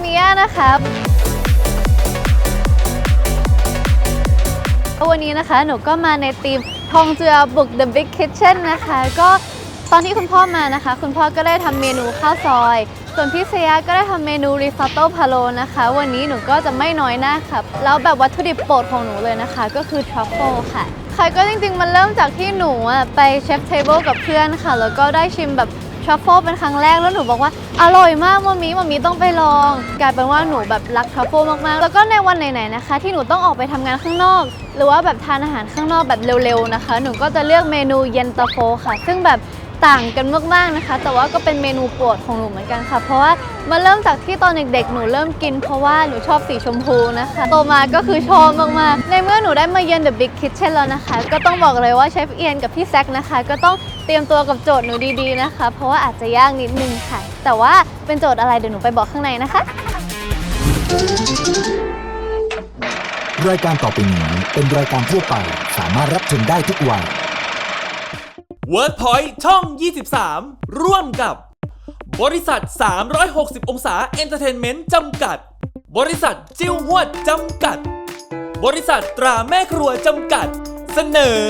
เมิยนะคะวันนี้นะคะหนูก็มาในทีมทองเจือบุก The Big Kitchen นะคะ ก็ตอนที่คุณพ่อมานะคะ คุณพ่อก็ได้ทำเมนูข้าวซอย ส่วนพี่เซียก็ได้ทำเมนูริซอตโต้พาโลนะคะ วันนี้หนูก็จะไม่น้อยหน้าค่ะแล้วแบบวัตถุดิบโปรดของหนูเลยนะคะ ก็คือทรัฟเฟิลค่ะค่ะก็จริงๆ มันเริ่มจากที่หนูอะไปเชฟเทเบิลกับเพื่อนค่ะ แล้วก็ได้ชิมแบบ ทรัฟเฟิลเป็นครั้งแรกแล้วหนูบอกว่าอร่อยมากมามีมามีต้องไปลอง กลายเป็นว่าหนูแบบรักทรัฟเฟิลมากๆ แล้วก็ในวันไหนๆนะคะ ที่หนูต้องออกไปทำงานข้างนอก หรือว่าแบบทานอาหารข้างนอกแบบเร็วๆนะคะ หนูก็จะเลือกเมนูเย็นตาโฟค่ะ ซึ่งแบบต่างกันมากๆนะคะ แต่ว่าก็เป็นเมนูโปรดของหนูเหมือนกันค่ะ เพราะว่ามันเริ่มจากที่ตอนเด็กๆ หนูเริ่มกิน เพราะว่าหนูชอบสีชมพูนะคะ โตมาก็คือชอบมากๆ ในเมื่อหนูได้มาเยือน The Big Kitchen แล้วนะคะ ก็ต้องบอกเลยว่าเชฟเอียนกับพี่แซคนะคะ ก็ต้องเตรียมตัวกับโจทย์หนูดีๆนะคะ เพราะว่าอาจจะยากนิดนึงค่ะ แต่ว่าเป็นโจทย์อะไรเดี๋ยวหนูไปบอกข้างในนะคะ รายการต่อไปนี้เป็นรายการทั่วไปสามารถรับชมได้ทุกวัย WordPoint ช่อง 23 ร่วมกับ บริษัท 360 องศาเอนเตอร์เทนเมนต์จำกัด บริษัทจิ้วหวดจำกัด บริษัทตราแม่ครัวจำกัด เสนอ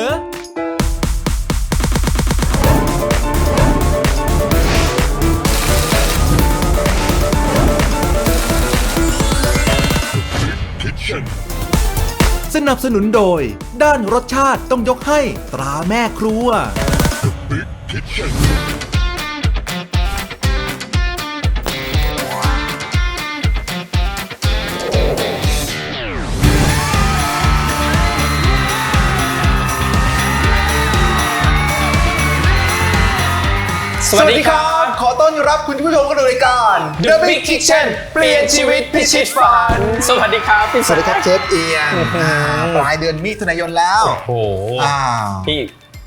สนับสนุนโดย ด้านรสชาติต้องยกให้ตราแม่ครัว สวัสดีครับ ขอต้อนรับคุณผู้ชมเข้าสู่รายการ The Big Kitchen เปลี่ยนชีวิตพิชิตฝัน สวัสดีครับพี่สวัสดีครับเชฟเอียนอ่าปลายเดือนมิถุนายนแล้ว โอ้โหอ้าวพี่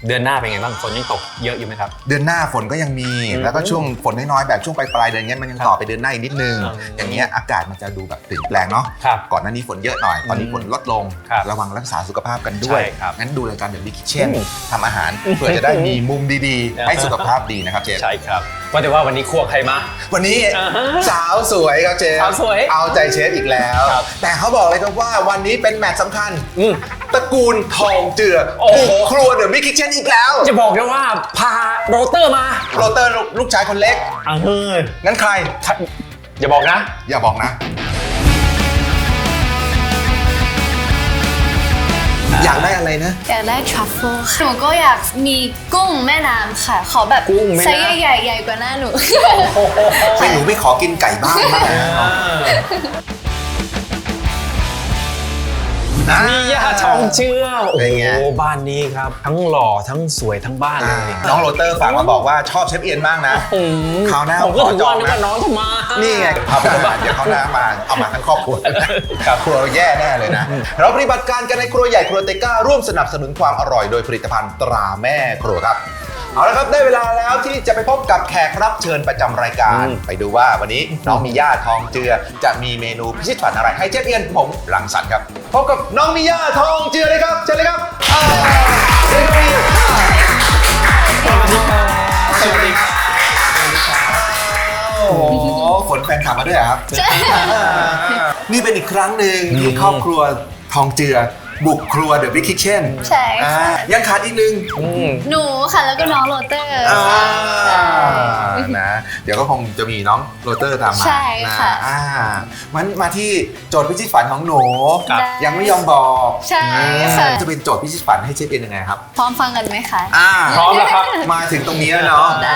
เดือนหน้าเป็นไงบ้างฝนยังตกเยอะอยู่ไหมครับ เดือนหน้าฝนก็ยังมี แล้วก็ช่วงฝนน้อยๆแบบช่วงปลายๆเดือนเงี้ยมันยังต่อไปเดือนหน้าอีกนิดนึงอืมอย่างเงี้ยอากาศมันจะดูแบบเปลี่ยนแปลงเนาะครับก่อนหน้านี้ฝนเยอะหน่อยตอนนี้ฝนลดลงครับระวังรักษาสุขภาพกันด้วยใช่ครับงั้นดูรายการ The Big Kitchen อืมทำอาหารเพื่อจะได้มีมุมดีๆ ให้สุขภาพดีนะครับเชฟใช่ครับว่าแต่ว่าวันนี้ครัวใครมา วันนี้อ่าฮะสาวสวยครับเชฟสาวสวยเอาใจเชฟอีกแล้วครับแต่เขาบอกเลยครับว่าวันนี้เป็นแมตช์สำคัญอืมตระกูลทองเจือโอ้โหบุกครัวเดอะมิกคิเชนอีกแล้วจะบอกนะว่าพาโรเตอร์มา โรเตอร์ลูกชายคนเล็กอ่าเฮ้ยงั้นใคร อย่าบอกนะ อย่าบอกนะ อยากได้อะไรนะ อยากได้ทรัฟเฟิลค่ะหนูก็อยากมีกุ้งแม่น้ำค่ะ ขอแบบกุ้งแม่น้ำ ไซส์ใหญ่ๆใหญ่กว่าหน้าหนูไม่หนูไม่ขอกินไก่บ้างบ้างนะ มีย่าทองเชื่อมโอ้เป็นโหไง บ้านนี้ครับ ทั้งหล่อทั้งสวยทั้งบ้านเลอ่ายน้องโรเตอร์ฝากมาบอกว่าชอบเชฟเอียนมากนะ อืมคราวหน้าผมก็ขอถึงจอว่างนึกนะว่าน้องจะมา นี่ไงเอาไปบ้านเดี๋ยวเขาหน้ามาเอามาทั้งครอบครัวครับครัวแย่แน่เลยนะ เราปฏิบัติการกันในครัวใหญ่ครัวเตก้าร่วมสนับสนุนความอร่อยโดยผลิตภัณฑ์ตราแม่ครัวครับ เอาละครับได้เวลาแล้วที่จะไปพบกับแขกรับเชิญประจำรายการอืมไปดูว่าวันนี้น้องมีย่าทองเจือ จะมีเมนูพิชิตฝันอะไรให้เชฟเอียนผมรังสรรค์ครับพบกับน้องมีย่าทองเจือเลยครับเชิญเลยครับอ่าเชิญครับสวัสดีครับโอ้โหขนแฟนคลับมาด้วยเหรอครับ นี่เป็นอีกครั้งหนึ่งที่ครอบครัวทองเจือ บุกครัวเดอะบิ๊กคิทเช่นใช่ค่ะ ยังขาดอีกหนึ่งอืมหนูค่ะแล้วก็น้องโรเตอร์ อ่าใช่นะ เดี๋ยวก็คงจะมีน้องโรเตอร์ตามมาใช่นะค่ะอ่ามันมาที่โจทย์พิชิตฝันของหนู ครับได้ ยังไม่ยอมบอกใช่อืมค่ะจะเป็นโจทย์พิชิตฝันให้เชฟเป็นยังไงครับ พร้อมฟังกันไหมคะ อ่าพร้อมแล้วครับ มาถึงตรงนี้แล้วเนาะ ได้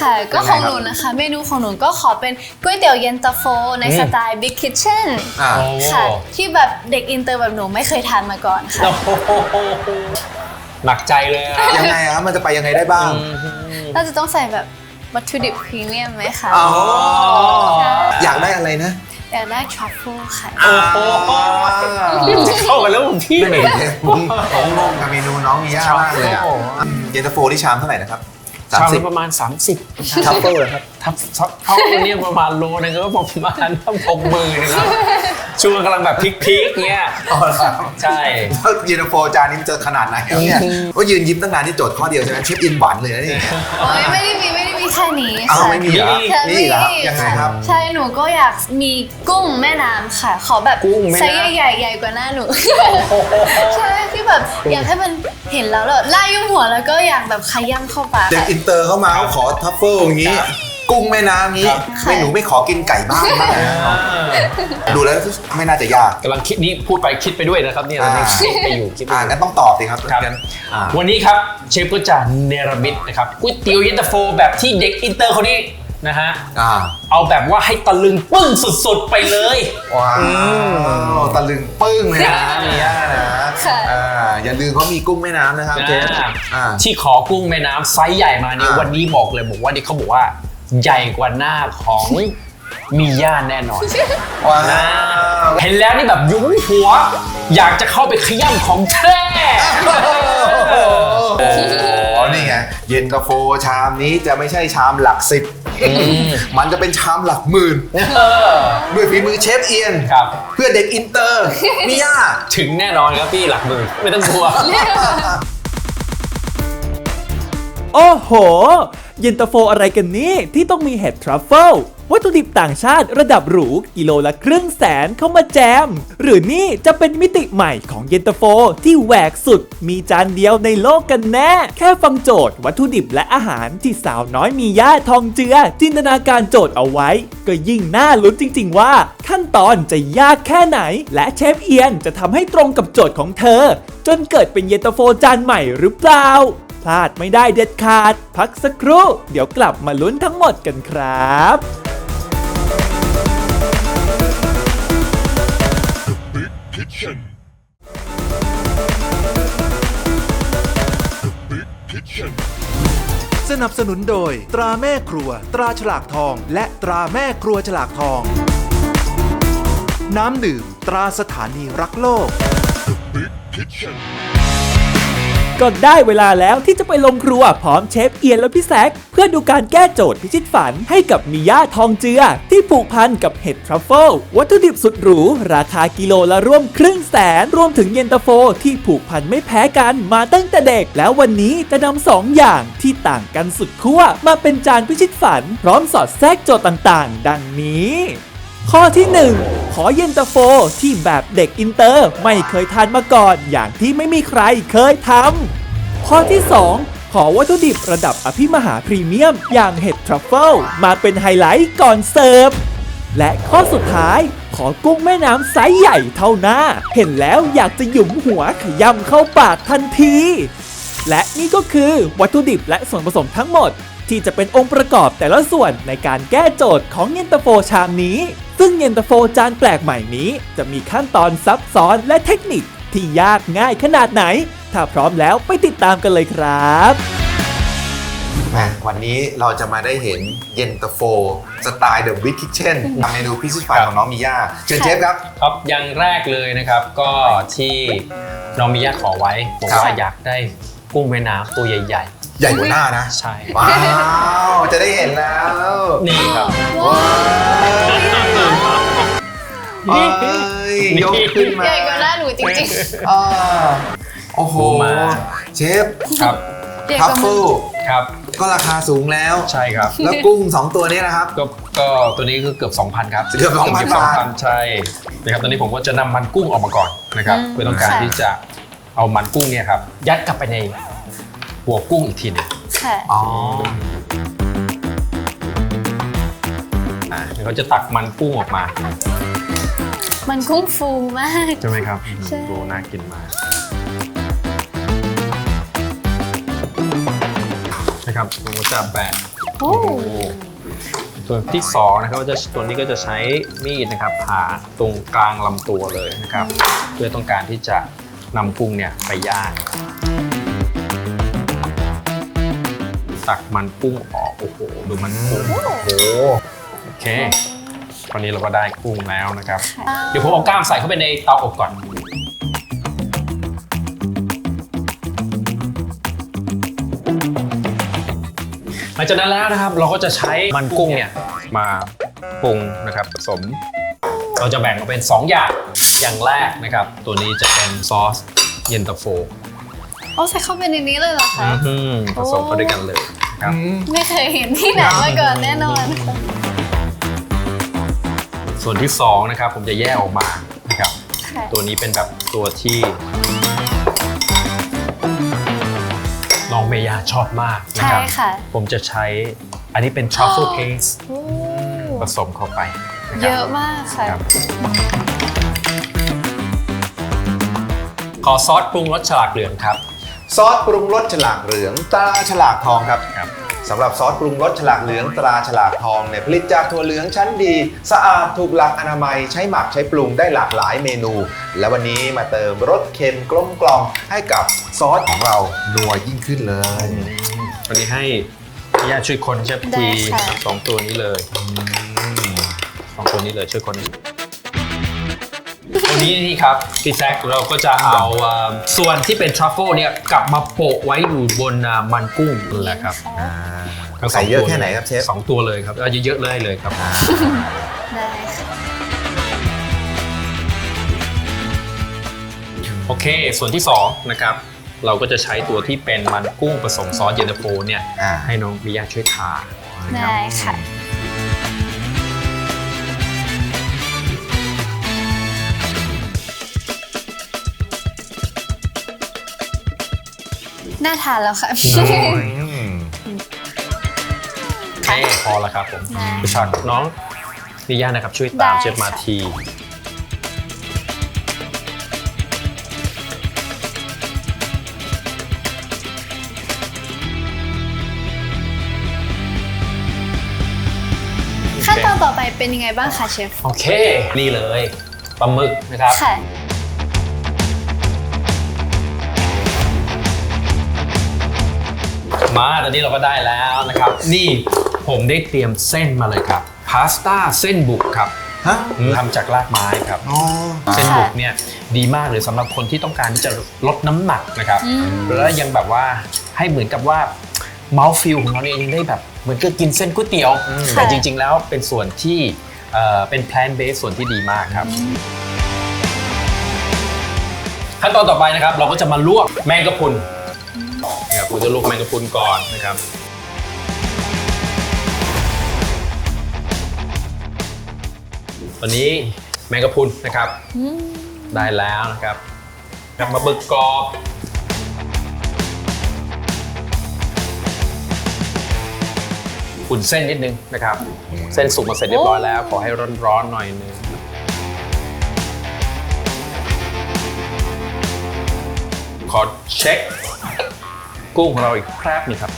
ค่ะ ก็ของหนูนะคะ เมนูของหนูก็ขอเป็นก๋วยเตี๋ยวเย็นตาโฟในอืม สไตล์ Big Kitchen อ่า โอ้ ค่ะ ที่แบบเด็กอินเตอร์แบบหนูไม่เคยทานมาก่อนค่ะ โอ้โหหนักใจเลยอะ ยังไงครับมันจะไปยังไงได้บ้าง เราจะต้องใส่แบบวัตถุดิบพรีเมียมไหมคะอ๋อ ใช่อยากได้อะไรนะ อยากได้ทรัฟเฟิลค่ะ โอ้โหจะเข้ากันแล้วผมพี่ไม่เหมือนเชฟผมผมงงกับเมนูน้องมีย่ามากเลยอะอืมเย็นตาโฟที่ชามเท่าไหร่นะครับชาม30ละประมาณ 30 ทัฟเฟิลเหรอครับ ทับเขาเนี่ยประมาณโลนึงก็ประมาณต้องหกหมื่นนะครับช่วงกำลังแบบพีคๆเงี้ยอ๋อเหรอครับใช่ถ้าเย็นตาโฟจานนี้มันจะขนาดไหนครับเนี่ยก็ยืนยิ้มตั้งนานที่โจทย์ข้อเดียวใช่ไหมเชฟอินหวานเลยนะนี่โอ้ยไม่ได้มีไม่ได้มีแค่นี้อ้าวค่ะไม่มีเหรอแค่นี่เหรอครับยังไงครับ ใช่หนูก็อยากมีกุ้งแม่น้ำค่ะ ขอแบบกุ้งแม่น้ำไซส์ใหญ่ๆใหญ่กว่าหน้าหนูใช่ที่แบบอยากให้มันเห็นแล้วแบบล่ายุ่งหัวแล้วก็อยากแบบขย้ำเข้าปากเด็กค่ะอินเตอร์เข้ามาเขาขอทัฟเฟิลอย่างนี้ กุ้งแม่น้ำนี้ครับ ไม่หนูไม่ขอกินไก่บ้างบ้างนะดูแล้วไม่น่าจะยาก กำลังคิดนี้พูดไปคิดไปด้วยนะครับเนี่ยตอนนี้อ่า คิดไปอยู่คิดไปอ่าอยู่ งั้นต้องตอบสิครับครับ งั้นอ่าวันนี้ครับเชฟก็จะเนรมิตนะครับก๋วยเตี๋ยวเย็นตาโฟแบบที่เด็กอินเตอร์คนนี้นะฮะอ่าเอาแบบว่าให้ตะลึงปึ้งสุดๆไปเลย ว้าวตะลึงปึ้งเลยนะมีย่านะค่ะ อ่าอย่าลืมเขามีกุ้งแม่น้ำนะครับเชฟอ่า ที่ขอกุ้งแม่น้ำไซส์ใหญ่มาเนี่ยอ่าวันนี้บอกเลยบอกว่านี่เขาบอกว่า ใหญ่กว่าหน้าของมีย่าแน่นอน ว้าวเห็นแล้วนี่แบบยุ้งหัว อยากจะเข้าไปขย้ำของแท้โอ้โหนี่ไงเย็นตาโฟชามนี้จะไม่ใช่ชามหลักสิบมันจะเป็นชามหลักหมื่นด้วยฝีมือเชฟเอียน ครับ เพื่อเด็กอินเตอร์มิย่าถึงแน่นอนครับพี่หลักหมื่นไม่ต้องกลัว โอ้โห เย็นตาโฟอะไรกันนี่ที่ต้องมีเห็ดทรัฟเฟิลวัตถุดิบต่างชาติระดับหรูกิโลละครึ่งแสนเข้ามาแจม หรือนี่จะเป็นมิติใหม่ของเย็นตาโฟที่แหวกสุด มีจานเดียวในโลกกันแน่ แค่ฟังโจทย์วัตถุดิบและอาหารที่สาวน้อยมีย่าทองเจือ จินตนาการโจทย์เอาไว้ ก็ยิ่งน่าลุ้นจริง ๆ ว่า ขั้นตอนจะยากแค่ไหน และเชฟเอียนจะทำให้ตรงกับโจทย์ของเธอ จนเกิดเป็นเย็นตาโฟจานใหม่หรือเปล่า พลาดไม่ได้เด็ดขาด พักสักครู่ เดี๋ยวกลับมาลุ้นทั้งหมดกันครับสนับสนุนโดย ตราแม่ครัว ตราฉลากทอง และตราแม่ครัวฉลากทอง น้ำดื่ม ตราสถานีรักโลก ก็ได้เวลาแล้วที่จะไปลงครัวพร้อมเชฟเอียนและพี่แซคเพื่อดูการแก้โจทย์พิชิตฝันให้กับมิย่าทองเจือ ที่ผูกพันกับเห็ดทรัฟเฟิลวัตถุดิบสุดหรูราคากิโลละร่วมครึ่งแสน รวมถึงเย็นตาโฟที่ผูกพันไม่แพ้กันมาตั้งแต่เด็ก แล้ววันนี้จะนำสองอย่างที่ต่างกันสุดขั้วมาเป็นจานพิชิตฝัน พร้อมสอดแทรกโจทย์ต่างๆ ดังนี้ ข้อที่ 1 ขอเย็นตาโฟที่แบบเด็กอินเตอร์ไม่เคยทานมาก่อน อย่างที่ไม่มีใครเคยทำข้อที่ 2 ขอวัตถุดิบระดับอภิมหาพรีเมียม อย่างเห็ดทรัฟเฟิลมาเป็นไฮไลท์ก่อนเสิร์ฟและข้อสุดท้าย ขอกุ้งแม่น้ำไซส์ใหญ่เท่าหน้า เห็นแล้วอยากจะหยุมหัวขยำเข้าปากทันที และนี่ก็คือวัตถุดิบและส่วนผสมทั้งหมด ที่จะเป็นองค์ประกอบแต่ละส่วนในการแก้โจทย์ของเย็นตาโฟชามนี้ ซึ่งเย็นตาโฟจานแปลกใหม่นี้ จะมีขั้นตอนซับซ้อนและเทคนิคที่ยากง่ายขนาดไหน ถ้าพร้อมแล้วไปติดตามกันเลยครับแหมวันนี้เราจะมาได้เห็นเย็นตาโฟสไตล์เดอะบิ๊กคิทเช่นเมนูพิซซ่าของน้องมิย่าเชิญเชฟครับ ครับอย่างแรกเลยนะครับก็ที่น้องมิยะขอไว้บอกครับว่าอยากได้กุ้งแม่น้ำตัวใหญ่ ใหญ่กว่าหน้านะๆใช่ ว้าว จะได้เห็นแล้วนี่ครับว้าวเอ้ยยกขึ้นมาใหญ่กว่าหน้าหนูจริงอ่าโอ้โหมาเชฟครับๆใหญ่ทักฟว่าเฟิลครับก็ราคาสูงแล้ว ใช่ครับ แล้วกุ้ง2ตัวนี้นะครับ ก็ก็ตัวนี้ก็เกือบ 2,000 ครับเกือบ2,000บาท 2,000ใช่นะครับตอนนี้ผมก็จะนำมันกุ้งออกมาก่อนนะครับอืมเพื่อต้องการค่ะที่จะเอามันกุ้งเนี่ยครับยัดกลับไปใน หัวกุ้งอีกทีหนึงค่ะอ๋ออ่าเดี๋ยวเขาจะตักมันกุ้งออกมามันกุ้งฟูมาก ใช่ไหมครับใช่ ดูน่ากินมากนะครับผมก็จะแบะ โอ้ส่วนที่สองนะครับก็จะตัวนี้ก็จะใช้มีดนะครับผ่าตรงกลางลำตัวเลยนะครับ เพื่อต้องการที่จะนำกุ้งเนี่ยไปย่าง ตักมันกุ้งออกโอ้โหดูมันกุ้งโอ้โหโอเคตอนนี้เราก็ได้กุ้งแล้วนะครับ เดี๋ยวผมเอากล้ามใส่เข้าไปในเตาอบก่อนหลังจากนั้นแล้วนะครับเราก็จะใช้มันกุ้งเนี่ยมาปรุงนะครับผสม เราจะแบ่งออกเป็น 2 อย่างอย่างแรกนะครับ ตัวนี้จะเป็นซอสเย็นตาโฟเอาใส่เข้าไปในนี้เลยเหรอคะอืมผสมเข้าด้วยกันเลย ครับ ไม่เคยเห็นที่ไหนมาก่อนแน่นอน ส่วนที่สองนะครับผมจะแยกออกมานะครับ ค่ะ ตัวนี้เป็นแบบตัวที่น้องเมย่าชอบมากนะใช่ครับ ค่ะ ผมจะใช้อันนี้เป็น truffle อ๋อ paste โอ้ผสมเข้าไปนคเยรับอะมากค่ะ ครับขอซอสปรุงรสฉลากเหลืองครับ ซอสปรุงรสฉลากเหลืองตราฉลากทองครับครับ สำหรับซอสปรุงรสฉลากเหลืองตราฉลากทองเนี่ยผลิตจากถั่วเหลืองชั้นดี สะอาดถูกหลักอนามัยใช้หมักใช้ปรุงได้หลากหลายเมนู และวันนี้มาเติมรสเค็มกลมกล่อมให้กับซอสของเรานัวยิ่งขึ้นเลย วันนี้ให้พี่ย่าช่วยคนเชฟได้ทีค่ะ สองตัวนี้เลยสองตัวนี้เลยช่วยคนวั นนี้นี่ครับพี่แซคเราก็จะเอาเอ่อส่วนที่เป็นทรัฟเฟิลเนี่ยกลับมาโปะไว้อยู่บนอ่ามันกุ้งนั่นแหละครับอ่าทั้งสใส่งเยอะตัวแค่ไหนครับเชฟ สองตัวเลยครับเอาเยอะๆเลยเลยครับ ได้ค่ะโอเค ส่วนที่สองนะครับ เราก็จะใช้ตัวที่เป็นมันกุ้งผสมซอสเย็นตาโฟเนี่ย อ่า ให้น้องวิยาช่วยทานะครับได้ค่ะ น่าทานแล้วค่ะอืมโอเคพอแล้วครับผมได้ พี่ชักน้องวิยานะครับ ช่วยตามได้เชฟมาค่ะ ที ขั้นตอนต่อไปเป็นยังไงบ้างคะเชฟ โอเค นี่เลยปลาหมึกนะครับ ค่ะ มาตอนนี้เราก็ได้แล้วนะครับ นี่ผมได้เตรียมเส้นมาเลยครับ พาสต้าเส้นบุกครับฮะทำจากรากไม้ครับ อ๋อ เส้นบุกเนี่ยดีมากเลยสำหรับคนที่ต้องการที่จะลดน้ำหนักนะครับอืมแล้วยังแบบว่าให้เหมือนกับว่าเมาส์ฟิลของเราเนี่ยยังได้แบบเหมือนกับกินเส้นก๋วยเตี๋ยว แต่จริง ๆ แล้วเป็นส่วนที่เอ่อเป็นแพลนเบสส่วนที่ดีมากครับ ขั้นตอนต่อไปนะครับ เราก็จะมาลวกแมงกะพรุน นะครับเราจะลวกแมงกะพรุนก่อนนะครับตอนนี้แมงกะพรุนนะครับ ได้แล้วนะครับกลับมาบึกกรอบอุ่นเส้นนิดนึงนะครับ เส้นสุกมาเสร็จเรียบร้อยแล้ว ขอให้ร้อนๆหน่อยนึงขอเช็ค กุ้งของเราอีกแป๊บหนึงครับ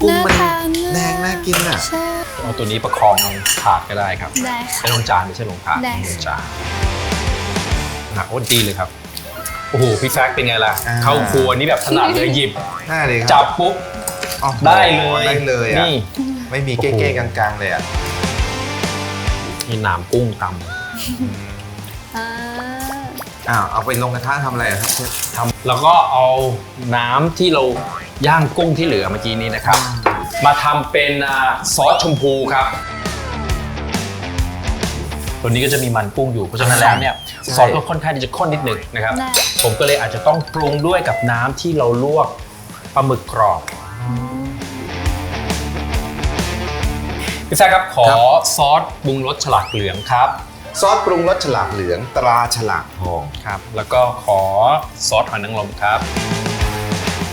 กุ้งมันน่าทานมากแดงน่ากินอะ ใช่ เอาตัวนี้ประคองลงถาดก็ได้ครับได้ค่ะไม่ลงจานไม่ใช่ลงถาดได้ ลงจานหนักโอ้ดีเลยครับโอ้โหพี่แฟกเป็นไงล่ะ อ่า เข้าครัวนี่แบบถนัดเลยหยิบ น่าเลยคจัรับปุ๊บ อ๋อได้เลยได้เลยอะนี่ ไม่มีโอ้เก้โหๆกลางๆเลยอะนี่หนามกุ้งต อ่าอ้าวเอาไปลงกระทะทำอะไรอะครับเชฟำทำแล้วก็เอาน้ำที่เราย่างกุ้งที่เหลือเมื่อกี้นี้นะครับ มาทำเป็นอ่าซอสชมพูครับ ตัวนี้ก็จะมีมันกุ้งอยู่เพราะฉะนั้นแล้วเนี่ยซอสก็ค่อนข้างที่จะข้นนิดหนึ่งนะครับ ได้ผมก็เลยอาจจะต้องปรุงด้วยกับน้ำที่เราลวกปลาหมึกกรอบพี่แซคครับขอซอสปรุงรสฉลากเหลืองครับ ซอสปรุงรสฉลากเหลืองตราฉลากทอง ครับ แล้วก็ขอซอสหอยนางรมครับ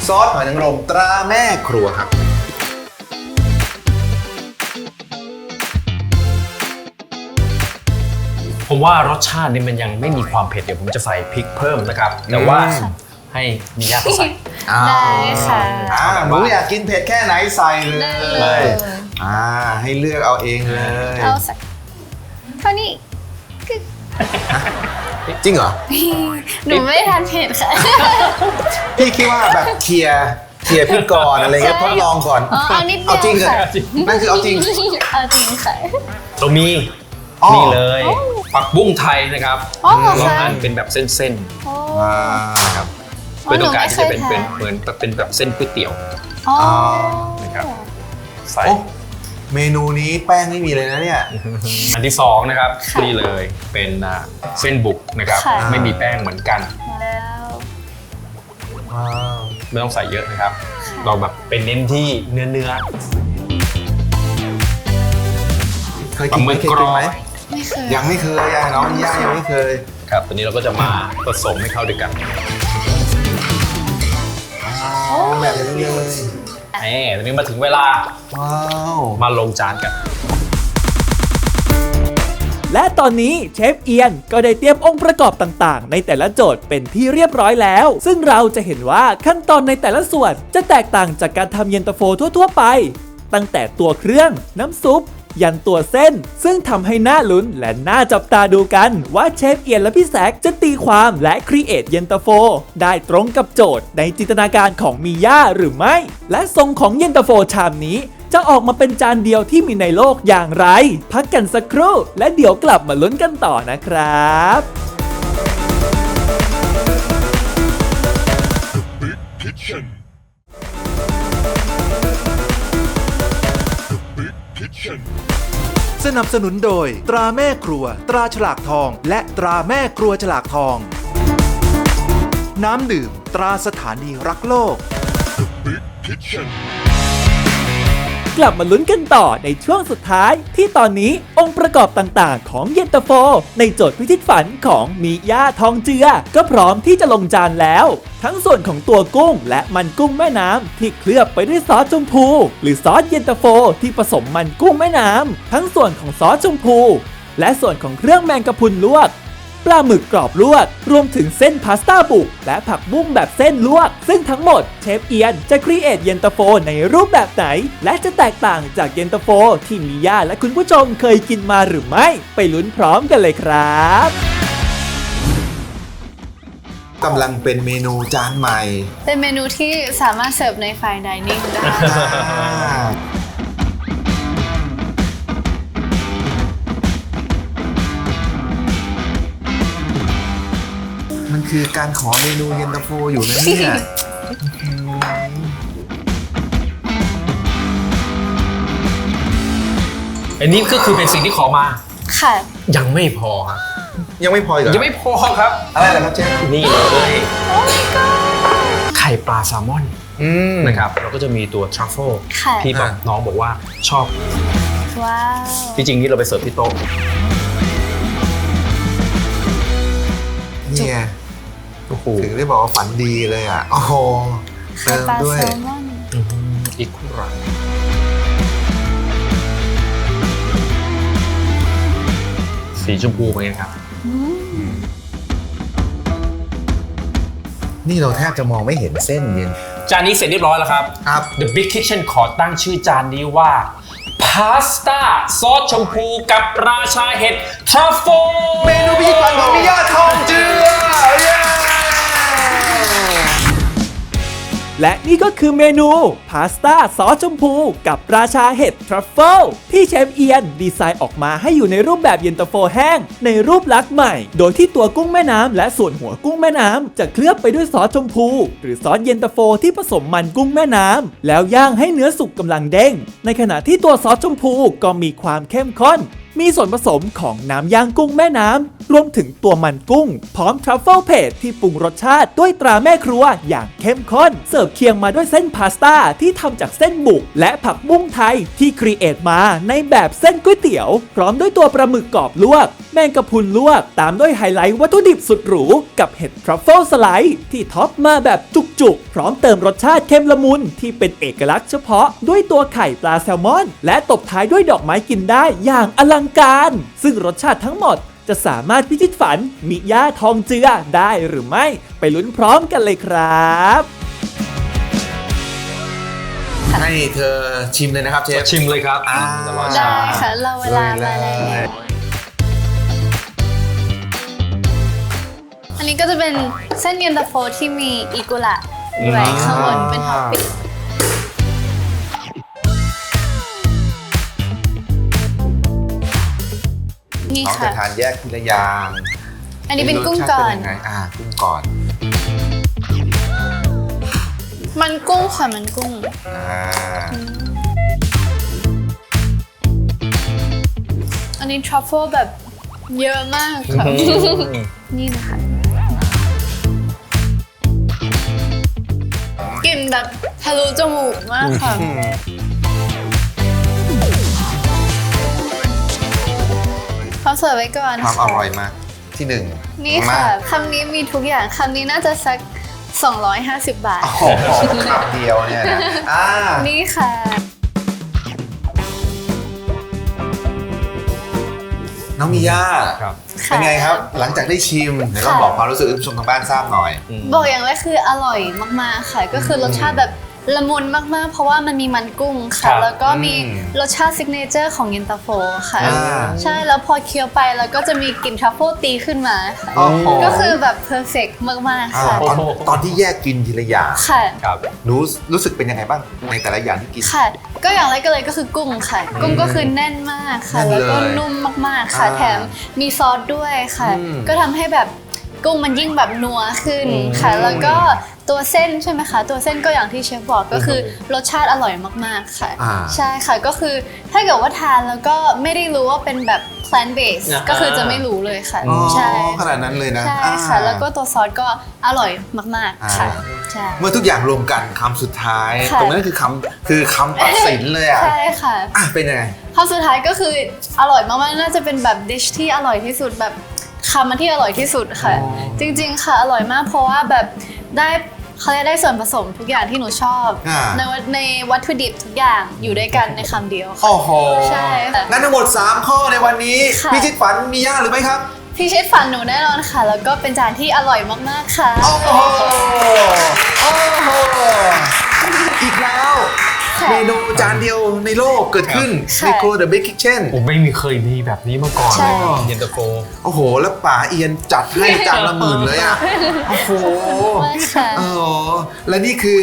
ซอสหอยนางรมตราแม่ครัวครับ ผมว่ารสชาตินี่มันยังไม่มีความเผ็ดเดี๋ยวผมจะใส่พริกเพิ่มนะครับ แต่ว่าอืม ให้มีญาติใส่ได้ค่ะ อ่าหนูอยากกินเผ็ดแค่ไหนใส่เลได้ยเลยอ่าให้เลือกเอาเองเลย เอาสักเท่านี้ จริงเหรอ หนูไม่ทานเผ็ดค่ะ พี่คิดว่าแบบเคลียร์เคลียร์พี่ก่อนอะไรเงี้ยใช่ ทดลองก่อน อ๋อเอานิดเดียวเอาจริงเหรอค่ะนั่นคือเอาจริง เอาจริงค่ะ เรามีอ๋อ นี่เลยโอ้ผักบุ้งไทยนะครับอ๋อเหรอเราคะหั่นเป็นแบบเส้นโอ้อ่าครับ ๆเพื่อต้องการที่จะเป็นหเป็นไม่คยทาเหมือนเป็นแบบเส้นก๋วยเตี๋ยว อ๋อ นะครับ ใส่โอ้ เมนูนี้แป้งไม่มีเลยนะเนี่ย อันที่สองนะครับนี่เลยเป็นอ่าเส้นบุกนะครับ ค่ะ ไม่มีแป้งเหมือนกัน แล้วว้าว ไม่ต้องใส่เยอะนะครับ เราแบบเป็นเน้นที่เนื้อเนื้อเคยกินไหมปลาหมึกเคยกินไหมกรอบไม่เคยยังไม่เคยอะน้องย่ายังไม่เคย ครับตัวนี้เราก็จะมาผสมให้เข้าด้วยกันแบบนี้เลยเอ้ ตอนนี้มาถึงเวลา ว้าว มาลงจานกัน และตอนนี้เชฟเอียนก็ได้เตรียมองค์ประกอบต่างๆ ในแต่ละโจทย์เป็นที่เรียบร้อยแล้ว ซึ่งเราจะเห็นว่าขั้นตอนในแต่ละส่วนจะแตกต่างจากการทำเย็นตาโฟทั่วๆไป ตั้งแต่ตัวเครื่อง น้ำซุป ยันตัวเส้น ซึ่งทำให้หน่าลุ้นและหน่าจับตาดูกัน ว่าเชฟเอียนและพี่แซกจะตีความและครีเอทเย็นตาโฟ ได้ตรงกับโจทย์ในจินตนาการของมีย่าหรือไม่ และทรงของเย็นตาโฟชามนี้จะออกมาเป็นจานเดียวที่มีในโลกอย่างไร พักกันสักครู่ และเดี๋ยวกลับมาลุ้นกันต่อนะครับ สนับสนุนโดย ตราแม่ครัว ตราฉลากทอง และตราแม่ครัวฉลากทอง น้ำดื่ม ตราสถานีรักโลก กลับมาลุ้นกันต่อในช่วงสุดท้าย ที่ตอนนี้องค์ประกอบต่างๆ ของเย็นตาโฟ ในโจทย์พิชิตฝันของมีย่าทองเจือ ก็พร้อมที่จะลงจานแล้ว ทั้งส่วนของตัวกุ้ง และมันกุ้งแม่น้ำที่เคลือบไปด้วยซอสชมพู หรือซอสเย็นตาโฟ ที่ผสมมันกุ้งแม่น้ำทั้งส่วนของซอสชมพู และส่วนของเครื่องแมงกะพุนลวก ปลาหมึกกรอบลวก รวมถึงเส้นพาสต้าบุก และผักบุ้งแบบเส้นลวก ซึ่งทั้งหมดเชฟเอียนจะครีเอทเย็นตาโฟในรูปแบบไหน และจะแตกต่างจากเย็นตาโฟ ที่มีย่าและคุณผู้ชมเคยกินมาหรือไม่ ไปลุ้นพร้อมกันเลยครับกำลังเป็นเมนูจานใหม่ เป็นเมนูที่สามารถเสิร์ฟในไฟดิเนิ่งได้มัน คือการขอเมนูเย็นตาโฟอยู่นะเนี่ยอันนี้ก็คือเป็นสิ่งที่ขอมา ค่ะ ยังไม่พอครับยังไม่พออีกเหรอยังไม่พอครับ อะไรเหรอครับเชฟนี่เลยไข่ปลาแซลมอนอืมนะครับเราก็จะมีตัวทรัฟเฟิลค่ะ ที่แบบน้องบอกว่าชอบ ว้าวที่จริงนี่เราไปเสิร์ฟที่โต๊ะนี่ไงโอ้โหถึงได้บอกว่าฝันดีเลยอะ โอ้โหไข่เติมปลาด้วยแซลมอนอีกครั้งสีชมพูเหมือนกันครับ นี่เราแทบจะมองไม่เห็นเส้นเย็นจานนี้เสร็จเรียบร้อยแล้วครับ ครับ The Big Kitchen ขอตั้งชื่อจานนี้ว่าพาสต้าซอสชมพูกับราชาเห็ดทรัฟเฟิลเมนูพิชิตฝันของมิยาทองเจือ และนี่ก็คือเมนูพาสต้าซอสชมพู กับราชาเห็ดทรัฟเฟิลที่เชฟเอียนดีไซน์ออกมาให้อยู่ในรูปแบบเย็นตาโฟแห้ง ในรูปลักษณ์ใหม่ โดยที่ตัวกุ้งแม่น้ำและส่วนหัวกุ้งแม่น้ำจะเคลือบไปด้วยซอสชมพู หรือซอสเย็นตาโฟที่ผสมมันกุ้งแม่น้ำแล้วย่างให้เนื้อสุกกำลังเด้ง ในขณะที่ตัวซอสชมพูก็มีความเข้มข้น มีส่วนผสมของน้ำย่างกุ้งแม่น้ำ รวมถึงตัวมันกุ้ง พร้อมทรัฟเฟิลเพจที่ปรุงรสชาติด้วยตราแม่ครัวอย่างเข้มข้น เสิร์ฟเคียงมาด้วยเส้นพาสต้าที่ทำจากเส้นบุก และผักบุ้งไทยที่ครีเอทมาในแบบเส้นก๋วยเตี๋ยว พร้อมด้วยตัวปลาหมึกกรอบลวก แมงกะพรุนลวก ตามด้วยไฮไลท์วัตถุดิบสุดหรู กับเห็ดทรัฟเฟิลสไลด์ที่ท็อปมาแบบจุกๆ พร้อมเติมรสชาติเค็มละมุนที่เป็นเอกลักษณ์เฉพาะด้วยตัวไข่ปลาแซลมอน และตบท้ายด้วยดอกไม้กินได้อย่างอลังการ ซึ่งรสชาติทั้งหมดจะสามารถพิชิตฝันมิย่าทองเจือได้หรือไม่ไปลุ้นพร้อมกันเลยครับให้เธอชิมเลยนะครับเชฟชิมเลยครับอ่าจะรอได้ช้าค่ะเราเวลามาแล้วอันนี้ก็จะเป็นเส้นเย็นตาโฟที่มีอิกุระด้วยข้างบนเป็นท็อปปิ้ง นี่น้องจะค่ะ ทานแยกทีละอย่างอันนี้เป็นกุ้งก่อน รสชาติเป็ยังไงอ่ากุ้งก่อนมันกุ้งค่ะมันกุ้ง อ่าอันนี้ทรัฟเฟิลแบบเยอะมากค่ะ นี่นะคะกลิ่นแบบทะลุจมูกมากค่ะ ขอเสิร์ฟไว้ก่อนความอค่ะร่อยมากที่หนึ่งนี่ค่ะคำนี้มีทุกอย่างคำนี้น่าจะสัก 250 บาท โอ้โหคำเดียวเนี่ยนะอ่านี่ค่ะ น้องมิย่าครับ เป็นไงครับ หลังจากได้ชิมเดี๋ยวต้องค่ะ บอกความรู้สึกให้ผู้ชมทางบ้านทราบหน่อย บอกอย่างแรกคืออร่อยมากๆค่ะ ก็คือรสชาติแบบ ละมุนมากๆ เพราะว่ามันมีมันกุ้งคค่ะรับแล้วก็มีอืมรสชาติซิกเนเจอร์ของเย็นตาโฟค่ะ อ่า ใช่แล้วพอเคี้ยวไปแล้วก็จะมีกลิ่นทรัฟเฟิลตีขึ้นมาค่ะโอ้โห ก็คือแบบเพอร์เฟกมากๆอ่าค่ะ ตอนตอนที่แยกกินทีละอย่างค่ะ ครับรู้รู้สึกเป็นยังไงบ้างในแต่ละอย่างที่กิน ค่ะ ก็อย่างแรกก็เลยก็คือกุ้งค่ะ กุ้งก็คือแน่นมากค่ะ แน่นเลยแล้วก็นุ่มมากๆค่ะ อ่าแถมมีซอสด้วยค่ะ อืม ก็ทำให้แบบ กุ้งมันยิ่งแบบนัวขึ้นค่ะ แล้วก็ตัวเส้นใช่ไหมคะ ตัวเส้นก็อย่างที่เชฟบอกก็คือรสชาติอร่อยมากๆค่ะอ่าใช่ค่ะก็คือถ้าเกิดว่าทานแล้วก็ไม่ได้รู้ว่าเป็นแบบ plant based อ่าก็คือจะไม่รู้เลยค่ะอ๋อใช่ขนาดนั้นเลยนะใช่อ่าค่ะแล้วก็ตัวซอสก็อร่อยมากๆค่ะอ่าใช่เมื่อทุกอย่างรวมกันคำสุดท้ายค่ะตรงนั้นคือคำคือคำตัดสินเลยอะใช่ค่ะอะเป็นยังไงคำสุดท้ายก็คืออร่อยมากๆน่าจะเป็นแบบดิชที่อร่อยที่สุดแบบ คำมันที่อร่อยที่สุดค่ะอ๋อจริง ๆ ค่ะอร่อยมากเพราะว่าแบบได้เขาเรียกได้ส่วนผสมทุกอย่างที่หนูชอบอ่าในวัตในวัตถุดิบทุกอย่างอยู่ด้วยกันในคำเดียวค่ะโอ้โหใช่ค่ะงั้นทั้งหมด 3 ข้อในวันนี้ค่ะพี่ชิดฝันมีย่าหรือไม่ครับพี่เชฟฟันหนูแน่นอนค่ะ แล้วก็เป็นจานที่อร่อยมากๆค่ะ โอ้โหโอ้โหอีกแล้วค่ะ เมนูจานเดียวในโลกเกิดขึ้นค่ะในครัว The Big Kitchen ผมไม่มีเคยมีแบบนี้มาก่อนใช่ เลยเย็นตาโฟโอ้โห แล้วป๋าเอียนจัดให้จานละหมื่นเลยอะ โอ้โหมากค่ะเออ และนี่คือ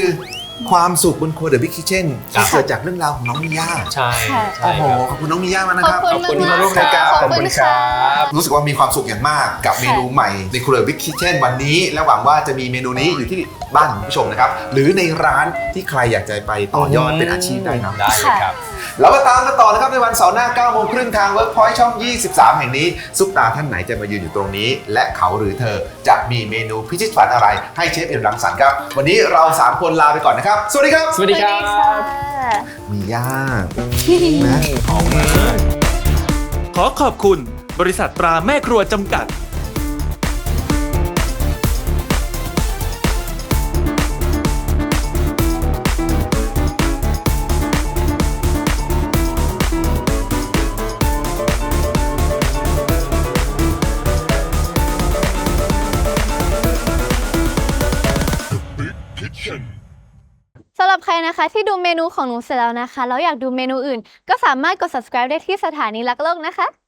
ความสุขบนครัว The Big Kitchen ครัที่บเกิดจากเรื่องราวของน้องมิย่าใช่ค่ะใช่โอ้โหครับ ขอบคุณน้องมิย่ามากนะขอครับบคุณขอบคุณมากมาร่วมๆรายค่ะการ ขอบขอบคุคุณณครัค่ะบรู้สึกว่ามีความสุขอย่างมากกับเมนูใหม่ในครัว The Big Kitchen วันนี้ และหวังว่าจะมีเมนูนี้อยู่ที่บ้านของคุณผู้ชมนะครับ หรือในร้านที่ใครอยากจะไปต่อยอดเป็นอาชีพได้นะได้เลยครับ เรามาตามกันต่อนะครับในวันเสาร์หน้า9โมงครึ่งทาง Workpoint ช่อง 23 แห่งนี้ ซุปตาท่านไหนจะมายืนอยู่ตรงนี้ และเขาหรือเธอจะ มีเมนูพิชิตฝันอะไรให้เชฟเอ็มรังสรรค์ครับ วันนี้เรา 3 คนลาไปก่อนนะครับ สวัสดีครับ สวัสดีครับ มีย่างนะหอมมากขอขอบคุณบริษัทตราแม่ครัวจำกัด รนะคะที่ดูเมนูของหนูเสร็จแล้วนะคะ แล้วอยากดูเมนูอื่น ก็สามารถกด subscribe ได้ที่สถานีรักโลกนะคะ